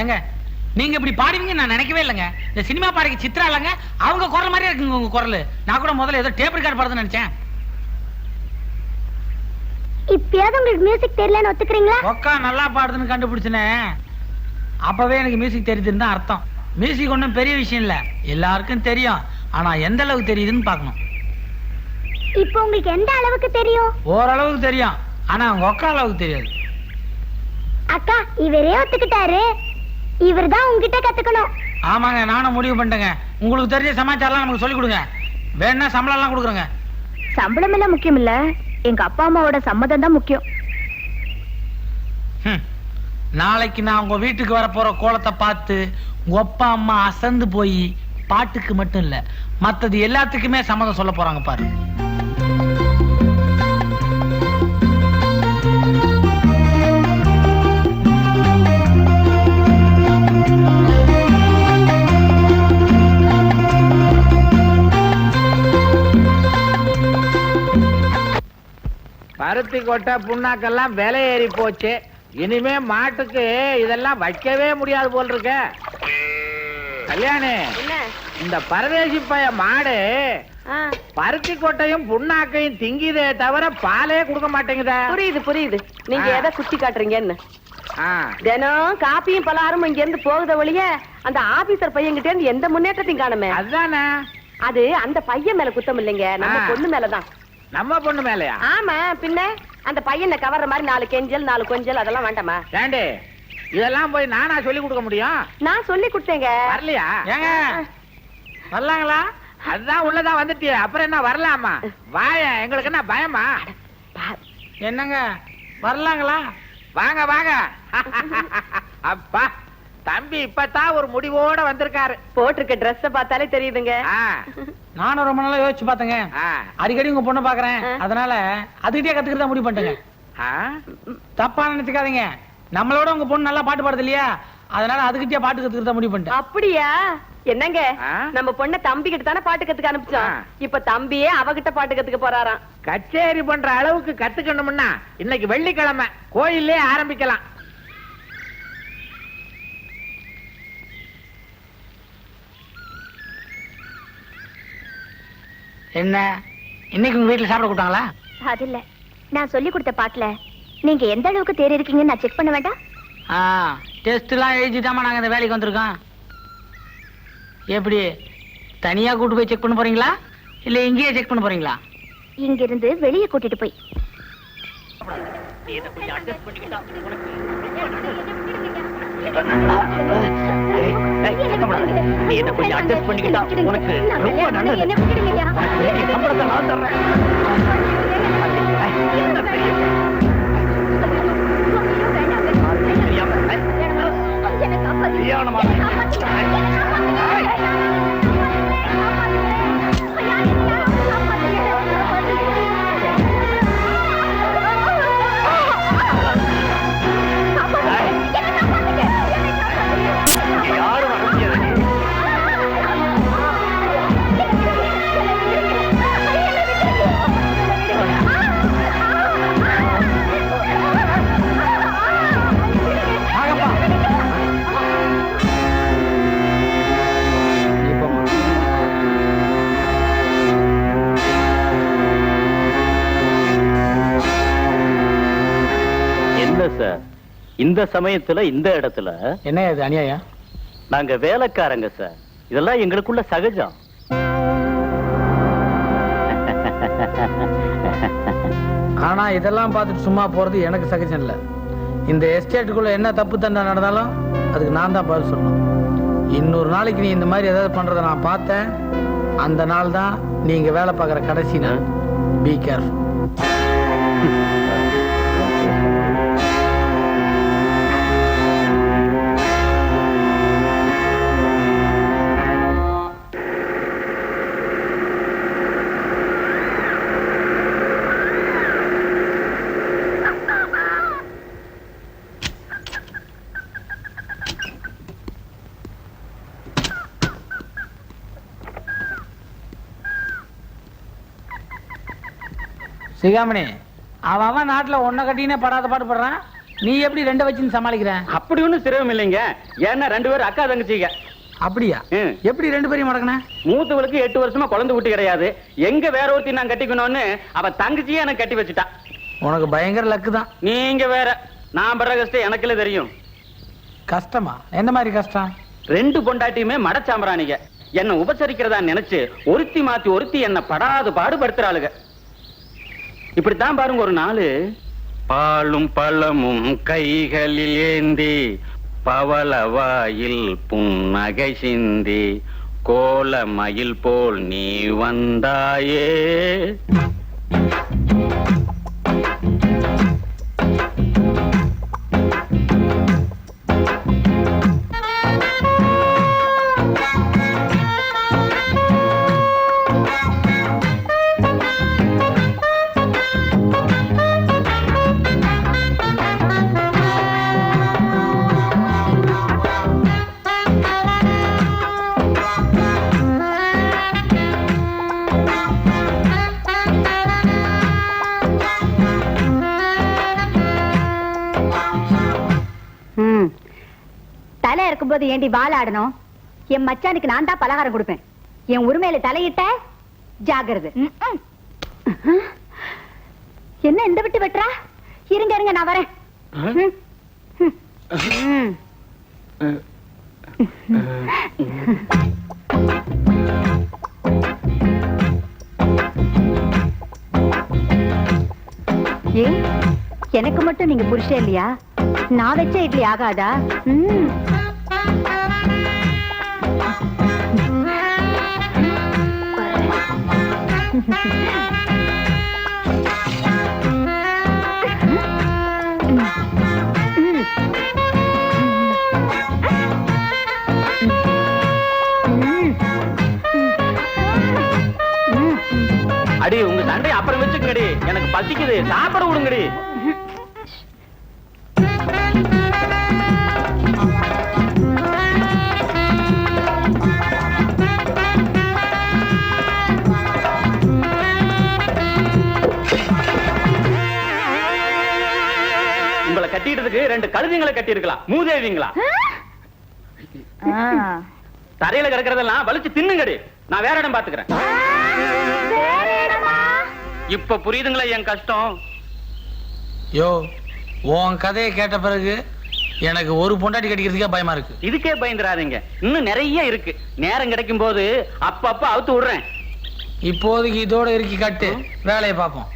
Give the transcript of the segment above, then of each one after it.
ஏங்க நீங்க இப்படி பாடுவீங்க நான் நினைக்கவே இல்லைங்க. இந்த சினிமா பாடகி சித்ரா இல்லைங்க அவங்க குரல் மாதிரியே இருக்குங்க உங்க குரல். நான் கூட முதல்ல ஏதோ டேப் ரெக்கார்ட் பாடுதுன்னு நினைச்சேன். இப்பயாவது உங்களுக்கு மியூசிக் தெரியலன்னு ஒத்துக்கிறீங்களா? ஒக்கா நல்லா பாடுதுன்னு கண்டுபிடிச்சனே. அப்பவே எனக்கு மியூசிக் தெரியுதுன்னு தான் அர்த்தம். மியூசிக் ஒன்றும் பெரிய விஷயம் இல்ல. எல்லாருக்கும் தெரியும். ஆனா எந்த அளவுக்கு தெரியுதுன்னு பார்க்கணும். இப்போ உங்களுக்கு எந்த அளவுக்கு தெரியும்? ஓரளவுக்கு தெரியும். ஆனா அவங்க ஒக்கா அளவுக்கு தெரியாது. அக்கா இவரே ஒத்துக்கிட்டாரு. இவர்தான் உங்ககிட்ட கத்துக்கணும். ஆமாங்க நானும் முடிவு பண்ணிட்டேங்க. உங்களுக்கு தெரிஞ்ச சமாச்சாரம்லாம் நமக்கு சொல்லிக் கொடுங்க. வேணா சம்பளம் எல்லாம் கொடுக்குறேங்க. சம்பளம் எல்லாம் முக்கியம் இல்ல. எங்க அப்பா அம்மாவோட சம்மதம் தான் முக்கியம். ஹம். நாளைக்கு நான் உங்க வீட்டுக்கு வர போற கோலத்தை பார்த்து உங்க அப்பா அம்மா அசந்து போய் பாட்டுக்கு மட்டும் இல்ல மத்தது எல்லாத்துக்குமே சம்மதம் சொல்ல போறாங்க பாரு. பருத்தி கொட்டை புண்ணாக்கெல்லாம் விலை ஏறி போச்சு. இனிமே மாட்டுக்கு இதெல்லாம் வைக்கவே முடியாது போல் இருக்க. கல்யாணி இந்த பரதேசி பைய மாடு பருத்தி கொட்டையும் புண்ணாக்கையும் திங்கிதே தவிர பாலே கொடுக்க மாட்டேங்குதே. புரியுது புரியுது. நீங்க ஆ. எதை குத்தி காட்டுறீங்கன்னு? ஆ, தினம் காப்பியும் பலகாரமும் இங்க இருந்து போகுத ஒழிய அந்த ஆபீசர் பையன்கிட்ட இருந்து எந்த முன்னேற்றத்தையும் காணுமே. அதுதானே. அது அந்த பையன் மேல குத்தம் இல்லைங்க. நம்ம ஆ. பொண்ணு மேலதான். நம்ம பொண்ணு மேலயா? ஆமா பின்ன? அந்த பையனை கவர்ற மாதிரி நாலு கெஞ்சல் நாலு கொஞ்சல் அதெல்லாம் வேண்டாமா? ஏண்டி இதெல்லாம் போய் நானா சொல்லி கொடுக்க முடியும்? நான் சொல்லி கொடுத்தேங்க. வரலையா? ஏங்க வரலாங்களா? அதுதான் உள்ளதான் வந்துட்டியே அப்புறம் என்ன வரலாமா? வாய எங்களுக்கு என்ன பயமா? என்னங்க வரலாங்களா? வாங்க வாங்க. அப்பா. தம்பி இப்பதான் ஒரு முடிவோட வந்திருக்காரு. போட்டிருக்க ட்ரெஸ்ஸ பார்த்தாலே தெரியுதுங்க. நானும் ரொம்ப நாளா யோசிச்சு பார்த்தேங்க. ஆ, அடிக்கடி உங்க பொண்ணை பாக்குறேன். அதனால அதுகிட்டே கத்துக்கிறதா முடிவு பண்ணிட்டேங்க. தப்பா நினைச்சுக்காதீங்க. நம்மளோட உங்க பொண்ணு நல்லா பாட்டு பாடுது இல்லையா? அதனால அதுகிட்டே பாட்டு கத்துக்கிறதா முடிவு பண்ணிட்டேன். அப்படியா? என்னங்க? நம்ம பொண்ண தம்பி கிட்ட தானே பாட்டு கத்துக்க அனுப்பிச்சோம். இப்ப தம்பியே அவகிட்ட பாட்டு கத்துக்க போறாராம். கச்சேரி பண்ற அளவுக்கு கத்துக்கணும்னா இன்னைக்கு வெள்ளிக்கிழமை. கோயிலே ஆரம்பிக்கலாம். என்ன? இன்னைக்கு உங்க வீட்டுல சாப்பிட கூட்டாங்களா அது இல்ல நான் சொல்லி கொடுத்த பாட்டுல நீங்க எந்த அளவுக்கு தேறி இருக்கீங்கன்னு நான் செக் பண்ண வேண்டாம். ஆ டெஸ்ட் எல்லாம் எழுதிதாம்மா நாங்க இந்த வேலைக்கு வந்திருக்கோம். எப்படி தனியா கூட்டு போய் செக் பண்ண போறீங்களா? இல்ல இங்கேயே செக் பண்ண போறீங்களா? இங்க இருந்து வெளியே கூட்டிட்டு போய். நீ என்ன கொஞ்சம் அட்ஜஸ்ட் பண்ணிக்கிட்டா உனக்கு ரொம்ப நல்லது. சம்பளத்தை நான் தர்றேன். யாரும் இந்த சமயத்துல இந்த இடத்துல என்ன இது அநியாயம்? நாங்க வேலைக்காரங்க சார். இதெல்லாம் எங்களுக்குள்ள சகஜம். ஆனா இதெல்லாம் பார்த்துட்டு சும்மா போறது எனக்கு சகஜம் இல்ல. இந்த எஸ்டேட்டுக்குள்ள என்ன தப்பு தண்டை நடந்தாலும் அதுக்கு நான் தான் பதில் சொல்லணும். இன்னொரு நாளைக்கு நீ இந்த மாதிரி ஏதாவது பண்றதை நான் பார்த்தேன். அந்த நாள் தான் நீங்க வேலை பார்க்குற கடைசி நாள். பி கேர்ஃபுல் சிகாமணி அவன் அவன் நாட்டுல ஒன்ன கட்டினே படாத பாட்டு படுறான் நீ எப்படி ரெண்டை வச்சுன்னு சமாளிக்கிற? அப்படி ஒண்ணும் சிரமம் இல்லைங்க. ஏன்னா ரெண்டு பேரும் அக்கா தங்கச்சிங்க. அப்படியா. எப்படி ரெண்டு பேரையும் மடக்கின? மூத்தவளுக்கு எட்டு வருஷமா குழந்தை குட்டி கிடையாது. எங்க வேற ஒருத்தி நான் கட்டிக்கணும்னு அவ தங்கச்சியே எனக்கு கட்டி வச்சுட்டா. உனக்கு பயங்கர லக்கு தான். நீங்க வேற. நான் படுற கஷ்டம் எனக்குல தெரியும். கஷ்டமா? எந்த மாதிரி கஷ்டம்? ரெண்டு பொண்டாட்டியுமே மடச்சாம்பராணிங்க. என்ன உபசரிக்கிறதா நினைச்சு ஒருத்தி மாத்தி ஒருத்தி என்ன படாது பாடுபடுத்துறாளுங்க. இப்படித்தான் பாருங்க ஒரு நாள். பாலும் பழமும் கைகளில் ஏந்தி பவளவாயில் புன்னகை சிந்தி கோல மயில் போல் நீ வந்தாயே. இருக்கும்போது ஏண்டி வாழாடணும் என் மச்சானுக்கு நான் தான் பலகாரம் கொடுப்பேன். என் உரிமையில தலையிட்ட ஜாகிரது என்ன இந்த விட்டு வெட்டுறா? இருங்க இருங்க நான் வரேன். ம். ம். ஏன் எனக்கு மட்டும் நீங்க புருஷன் இல்லையா? நான் வச்ச இட்லி ஆகாதா? அடி உங்க சண்டை அப்புறம் வச்சுக்கடி எனக்கு பசிக்குது. சாப்பிட விடுங்கடி. கட்டிட்டதுக்கு ரெண்டு கழுதைங்களை கட்டி இருக்கலாம் மூதேவிங்களா தரையில கிடக்கிறதெல்லாம் வலிச்சு தின்னுங்கடி. நான் வேற இடம் பாத்துக்கிறேன் இப்ப புரியுதுங்களா என் கஷ்டம். யோ உன் கதையை கேட்ட பிறகு எனக்கு ஒரு பொண்டாட்டி கட்டிக்கிறதுக்கே பயமா இருக்கு. இதுக்கே பயந்துறாதீங்க. இன்னும் நிறைய இருக்கு. நேரம் கிடைக்கும் போது அப்பப்ப அவுத்து விடுறேன். இப்போதைக்கு இதோட இறுக்கி கட்டு. வேலையை பார்ப்போம்.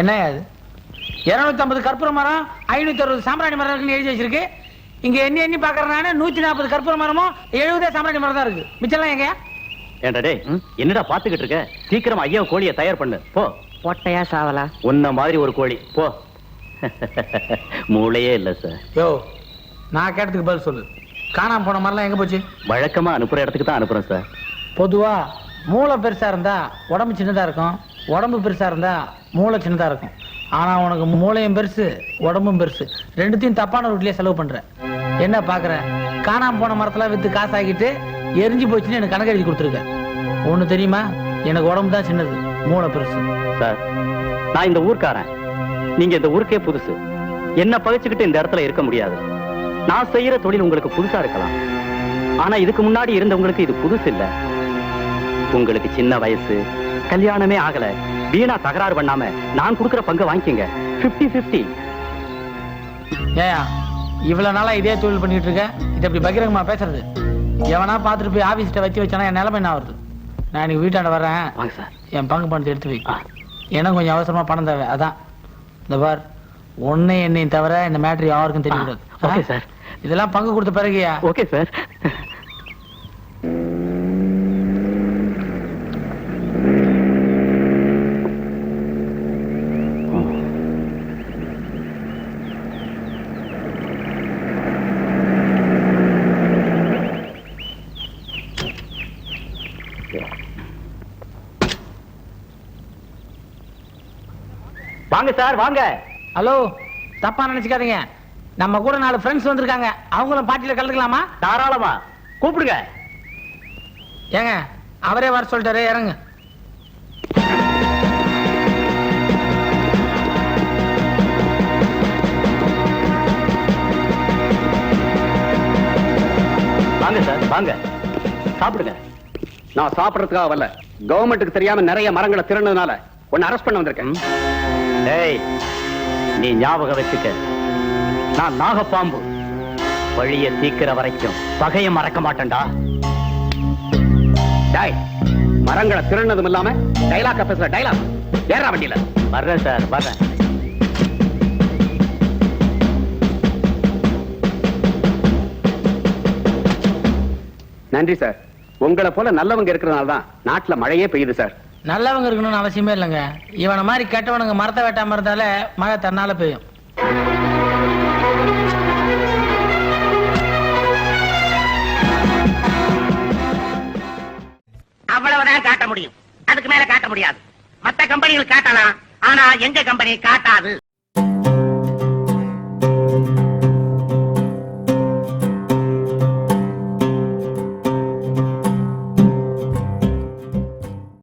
என்ன அது? இருநூத்தி ஐம்பது கற்பூர மரம் ஐநூத்தி அறுபது சாம்பிராணி மரம் இருக்குன்னு எழுதி வச்சிருக்கு. இங்க எண்ணி எண்ணி பாக்குறேன் நூத்தி நாற்பது கற்பூர மரமும் எழுபதே சாம்பிராணி மரம் தான் இருக்கு. மிச்சம்லாம் எங்க? ஏண்டா டேய் என்னடா பாத்துக்கிட்டு இருக்க? சீக்கிரம் ஐயா கோழியை தயார் பண்ணு. போ. பொட்டையா சாவலா? உன்ன மாதிரி ஒரு கோழி. போ. மூளையே இல்ல சார். யோ நான் கேட்டதுக்கு பதில் சொல்லு. காணாம போன மாதிரிலாம் எங்க போச்சு? வழக்கமா அனுப்புற இடத்துக்கு தான் அனுப்புறேன் சார். பொதுவா மூளை பெருசா இருந்தா உடம்பு சின்னதா இருக்கும். உடம்பு பெருசா இருந்தா மூளை சின்னதா இருக்கும். ஆனா உனக்கு மூளையும் பெருசு உடம்பும் பெருசு. ரெண்டுத்தையும் தப்பான ரூட்லயே செலவு பண்ற. என்ன பாக்குற? காணாம போன மரத்தெல்லாம் விற்று காசாக்கிட்டு எரிஞ்சு போச்சுன்னு எனக்கு கணக்கு எழுதி கொடுத்துருக்க. ஒண்ணு தெரியுமா? எனக்கு உடம்பு தான் சின்னது மூளை பெருசு. சார் நான் இந்த ஊர்க்காரன். நீங்க இந்த ஊருக்கே புதுசு. என்ன பகைச்சுக்கிட்டு இந்த இடத்துல இருக்க முடியாது. நான் செய்யற தொழில் உங்களுக்கு புதுசா இருக்கலாம். ஆனா இதுக்கு முன்னாடி இருந்தவங்களுக்கு இது புதுசு இல்ல உங்களுக்கு சின்ன வயசு கல்யாணமே ஆகல. வீணா தகராறு பண்ணாம நான் கொடுக்கிற பங்கை வாங்கிக்கங்க. 50 50 ஏயா இவ்வளவு நாளா இதே தொழில் பண்ணிட்டு இருக்க? இது அப்படி பகிரங்கமா பேசுறது? எவனா பார்த்துட்டு போய் ஆபீஸ்கிட்ட வச்சு வச்சானா என் நிலைமை என்ன வருது நான் இன்னைக்கு வீட்டாண்ட வர்றேன். வாங்க சார். என் பங்கு பணத்தை எடுத்து வை. எனக்கு கொஞ்சம் அவசரமா பணம் தேவை. அதான். இந்த பார் ஒன்னு என்னையும் தவிர இந்த மேட்ரு யாருக்கும் தெரியக்கூடாது. Okay sir. இதெல்லாம் பங்கு கொடுத்த பிறகுயா? Okay sir. வாங்க சார் வாங்க. ஹலோ தப்பா நினைச்சுக்காதீங்க. நம்ம கூட நாலு ஃப்ரெண்ட்ஸ் வந்திருக்காங்க. அவங்களும் பாட்டியில கலந்துக்கலாமா? தாராளமா. கூப்பிடுங்க. ஏங்க அவரே வர சொல்லிட்டாரு இறங்க. வாங்க சார் வாங்க. சாப்பிடுங்க. நான் சாப்பிடறதுக்காக வரல. கவர்மெண்ட்டுக்கு தெரியாம நிறைய மரங்களை திருடுனதுனால உன்னை அரெஸ்ட் பண்ண வந்திருக்கேன். டேய் நீ ஞாபகம் வச்சுக்க. நான் நாகப்பாம்பு. வழிய தீக்கிற வரைக்கும் பகைய மறக்க மாட்டேன்டா. மரங்களை திருடுனதும் இல்லாம டைலாக்க பேசுற டைலாக் ஏறா வண்டியில. வர்றேன் சார் வர்றேன். நன்றி சார். உங்களை போல நல்லவங்க இருக்கிறதுனால தான் நாட்டுல மழையே பெய்யுது சார். நல்லவங்க இருக்கணும்னு அவசியமே இல்லைங்க. இவனை மாதிரி கெட்டவனுங்க மரத்தை வெட்டாம இருந்தாலே மழை தன்னால பெய்யும். அவ்வளவுதான் காட்ட முடியும். அதுக்கு மேல காட்ட முடியாது. மத்த கம்பெனிகள் காட்டலாம். ஆனா எங்க கம்பெனி காட்டாது?